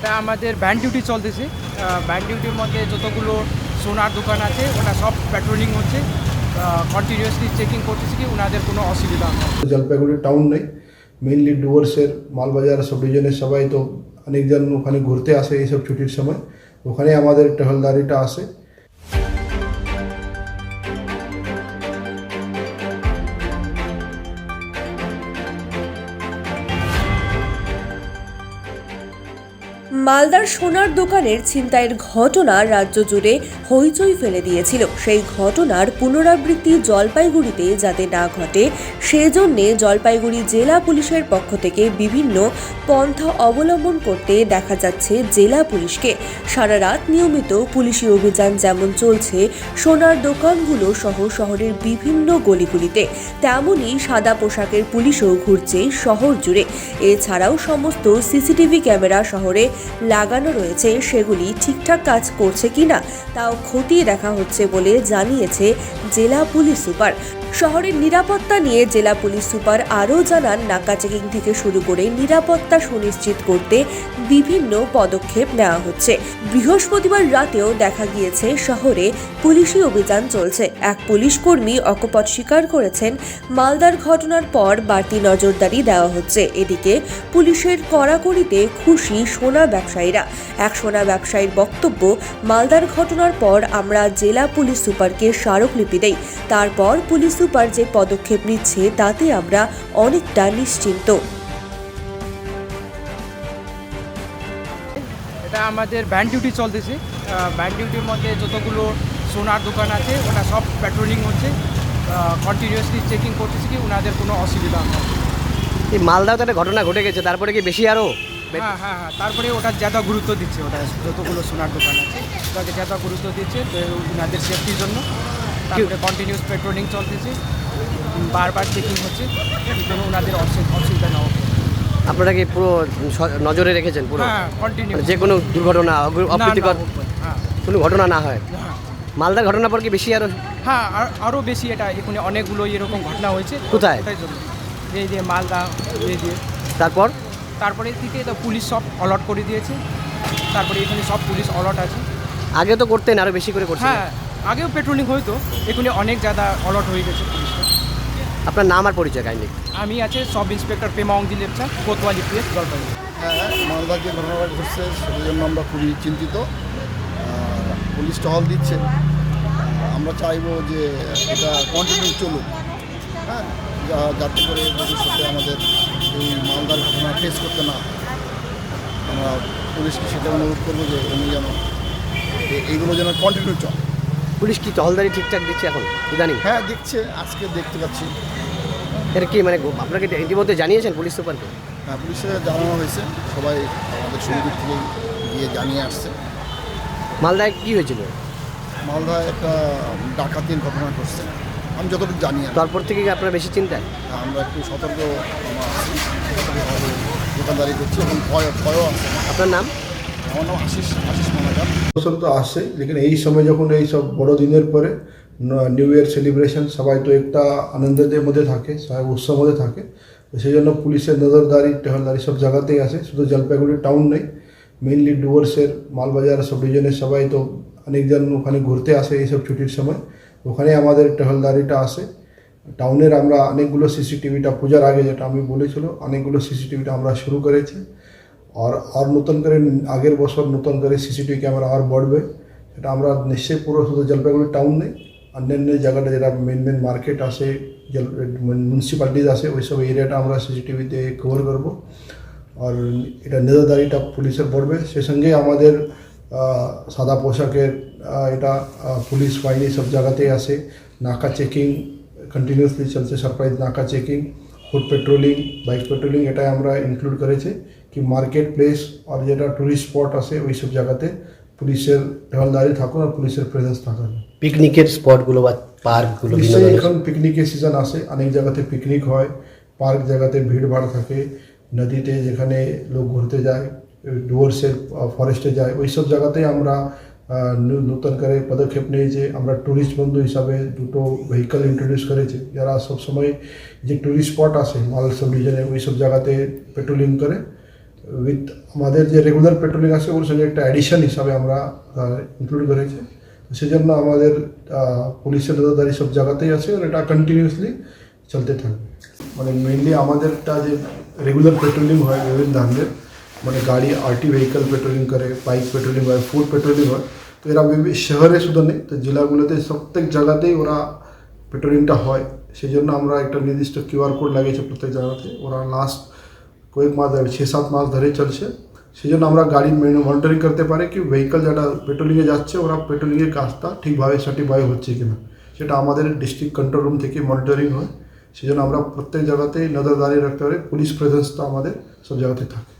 এটা আমাদের band duty চলতেছে। ব্যান্ড ডিউটির মধ্যে যতগুলো সোনার দোকান আছে, ওটা সব প্যাট্রোলিং হচ্ছে। কন্টিনিউয়াসলি চেকিং করতেছে কি ওনাদের কোনো অসুবিধা হয় জলপাইগুড়ি টাউন নেই। মেইনলি ডুয়ার্সের মালবাজার সব ডিজনের সবাই তো অনেকজন ওখানে ঘুরতে আসে এইসব ছুটির সময়। ওখানে আমাদের টহলদারিটা আসে মালদার সোনার দোকানের ছিনতাইয়ের ঘটনা রাজ্য জুড়ে হইচই ফেলে দিয়েছিল। সেই ঘটনার পুনরাবৃত্তি জলপাইগুড়িতে যাতে না ঘটে, সেজন্যে জলপাইগুড়ি জেলা পুলিশের পক্ষ থেকে বিভিন্ন পন্থা অবলম্বন করতে দেখা যাচ্ছে জেলা পুলিশকে। সারা রাত নিয়মিত পুলিশি অভিযান যেমন চলছে, সোনার দোকানগুলো সহ শহরের বিভিন্ন গলিগুলিতে, তেমনই সাদা পোশাকের পুলিশও ঘুরছে শহর জুড়ে। এছাড়াও সমস্ত সিসিটিভি ক্যামেরা শহরে লাগানো রয়েছে, সেগুলি ঠিকঠাক কাজ করছে কিনা তাও খতিয়ে দেখা হচ্ছে বলে জানিয়েছে জেলা পুলিশ সুপার। শহরের নিরাপত্তা নিয়ে জেলা পুলিশ সুপার আরও জানান, নাকা চেকিং থেকে শুরু করে নিরাপত্তা সুনিশ্চিত করতে বিভিন্ন পদক্ষেপ নেওয়া হচ্ছে। বৃহস্পতিবার রাতেও দেখা গিয়েছে, শহরে পুলিশি অভিযান চলছে। এক পুলিশ কর্মী অকপট স্বীকার করেছেন, মালদার ঘটনার পর বাড়তি নজরদারি দেওয়া হচ্ছে। এদিকে পুলিশের কড়াকড়িতে খুশি সোনা ব্যবসায়ীরা। এক সোনা ব্যবসায়ীর বক্তব্য মালদার ঘটনার পর আমরা জেলা পুলিশ সুপারকে স্মারকলিপি দেই। তারপর পুলিশ সুপার যে পদক্ষেপ নিচ্ছে তাতে আমরা অনেকটা নিশ্চিন্ত। এটা আমাদের ব্যান্ড ডিউটি চলতেছে। ব্যান্ড ডিউটির মধ্যে যতগুলো সোনার দোকান আছে ওটা সব পেট্রোলিং হচ্ছে। কন্টিনিউয়াসলি চেকিং করতেছে কি ওনাদের কোনো অসুবিধা হয় এই মালদাও তো একটা ঘটনা ঘটে গেছে তারপরে কি বেশি আরও হ্যাঁ হ্যাঁ হ্যাঁ তারপরে ওটা যত গুরুত্ব দিচ্ছে ওটা যতগুলো সোনার দোকান আছে। ওটাকে যত গুরুত্ব দিচ্ছে ওনাদের সেফটির জন্য। তারপরে কন্টিনিউস পেট্রোলিং চলতেছে। বারবার চেকিং হচ্ছে কোনো ওনাদের অসুবিধা না হোক আপনারা কি পুরো নজরে রেখেছেন পুরো? হ্যাঁ মানে যে কোনো দুর্ঘটনা অপ্রীতিকর হ্যাঁ। কোনো ঘটনা না হয়? হ্যাঁ। মালদার ঘটনার পর কি বেশি আরও হ্যাঁ আর আরও বেশি এটা এখানে অনেকগুলো এরকম ঘটনা হয়েছে। কোথায়? এই যে মালদা এই যে তারপর? তারপরে থেকে তো পুলিশ সব অলট করে দিয়েছে। তারপরে এখানে সব পুলিশ অলট আছে। আগে তো করতেন আরও বেশি করে করছেন হ্যাঁ আগেও পেট্রোলিং হইতো এখানে অনেক জায়গা অলট হয়ে গেছে পুলিশটা আপনার নাম আর পরিচয় কাইন্ডলি? আমি আছে সব ইন্সপেক্টর পেমা অংদি লেপচা কোতওয়ালি পিএস জলপাইগুড়ি। হ্যাঁ মালদার যে ঘটনাটা ঘটছে সেটার জন্য আমরা খুবই চিন্তিত। পুলিশ টহল দিচ্ছে। আমরা চাইব যে এটা কন্টিনিউ চলুক। হ্যাঁ যাতে করে ভবিষ্যতে আমাদের এই মালদার ঘটনা ফেস করতে না। আমরা পুলিশকে সেটা অনুরোধ করব যে উনি যেন এইগুলো যেন কন্টিনিউ চল। পুলিশ কি টহলদারি ঠিকঠাক দিচ্ছে এখন? ইদানিং? হ্যাঁ দেখছে আজকে দেখতে পাচ্ছি। এটা কি মানে আপনাকে ইতিমধ্যে জানিয়েছেন পুলিশ সুপারকে? হ্যাঁ পুলিশে জানানো হয়েছে। সবাই আমাদের সমিতির থেকেই গিয়ে জানিয়ে আসছে। মালদায় কি হয়েছিল? মালদায় একটা ডাকাতির ঘটনা ঘটছে। আমি যতটুকু জানি আর তারপর থেকে কি আপনারা বেশি চিন্তায়? আমরা একটু সতর্ক দোকানদারি করছি এবং ভয় ভয়ও আছে। আপনার নাম? আমার নাম আশিস আশিস মানাকার বছর তো আসছে লেকিন এই সময় যখন এই সব বড় দিনের পরে নিউ ইয়ার সেলিব্রেশন সবাই তো একটা আনন্দের মধ্যে থাকে সবাই উৎসব মধ্যে থাকে। তো সেই জন্য পুলিশের নজরদারি টহলদারি সব জায়গাতেই আছে শুধু জলপাইগুড়ি টাউন নেই মেইনলি ডুয়ার্সের মালবাজার সব ডিভিশনের সবাই তো অনেকজন ওখানে ঘুরতে আসে এইসব ছুটির সময়। ওখানে আমাদের টহলদারিটা আসে টাউনের আমরা অনেকগুলো সিসিটিভিটা পূজার আগে যেটা আমি বলেছিল, অনেকগুলো সিসিটিভিটা আমরা শুরু করেছি। আর আর নতুন করে আগের বছর নতুন করে সিসিটিভি ক্যামেরা আর বাড়বে, সেটা আমরা নিশ্চয়ই পুরো শুধু জলপাইগুড়ি টাউন অন্যান্য জায়গাটা যেটা মেন মেন মার্কেট আছে, জল মিউনিসিপ্যালিটিজ আছে ওই সব এরিয়াটা আমরা সিসিটিভিতে কভার করব। আর এটা নজরদারিটা পুলিশের পড়বে। সে সঙ্গে আমাদের সাদা পোশাকের এটা পুলিশ বাহিনী সব জায়গাতেই আছে নাকা চেকিং কন্টিনিউসলি চলছে সারপ্রাইজ নাকা checking foot patrolling bike patrolling এটাই আমরা ইনক্লুড করেছি কি মার্কেট প্লেস আর যেটা টুরিস্ট স্পট আছে ওই সব জায়গাতে পুলিশের টহলদারি থাকুন আর পুলিশের প্রেজেন্স থাকুন পিকনিকের স্পটগুলো বা পার্কগুলো এখন পিকনিকের সিজন আসে অনেক জায়গাতে পিকনিক হয় পার্ক জায়গাতে ভিড় ভাড় থাকে নদীতে যেখানে লোক ঘুরতে যায় ডুয়ার্সের ফরেস্টে যায় ওই সব জায়গাতেই আমরা নতুন করে পদক্ষেপ নিয়েছে। আমরা ট্যুরিস্ট বন্ধু হিসাবে দুটো ভেহিকল ইন্ট্রোডিউস করেছি। যারা সবসময় যে ট্যুরিস্ট স্পট আছে, মাল সব ডিভিশনে ওই সব জায়গাতে পেট্রোলিং করে। উইথ আমাদের যে রেগুলার পেট্রোলিং আছে, ওর সঙ্গে একটা অ্যাডিশন হিসাবে আমরা ইনক্লুড করেছি। সেজন্য আমাদের পুলিশের নজরদারি সব জায়গাতেই আছে আর এটা কন্টিনিউসলি চলতে থাকবে। মানে মেইনলি আমাদেরটা যে রেগুলার পেট্রোলিং হয়, বিভিন্ন ধরনের মানে গাড়ি আরটি ভেহিকল পেট্রোলিং করে বাইক পেট্রোলিং হয় ফুড পেট্রোলিং হয় তো এরা বিভিন্ন শহরে শুধু নেই তো জেলাগুলোতে প্রত্যেক জায়গাতেই ওরা পেট্রোলিংটা হয় সেই জন্য আমরা একটা নির্দিষ্ট কিউআর কোড লাগিয়েছি প্রত্যেক জায়গাতে ওরা লাস্ট কয়েক মাস ধরে ছ সাত মাস ধরে চলছে সেই জন্য আমরা গাড়ি মনিটরিং করতে পারি কি ভেহিকল যেটা পেট্রোলিংয়ে যাচ্ছে ওরা পেট্রোলিংয়ের কাজটা ঠিকভাবে সঠিকভাবে হচ্ছে কিনা সেটা আমাদের ডিস্ট্রিক্ট কন্ট্রোল রুম থেকে মনিটরিং হয় সেই জন্য আমরা প্রত্যেক জায়গাতেই নজরদারি রাখতে পারি পুলিশ প্রেজেন্সটা আমাদের সব জায়গাতে থাকে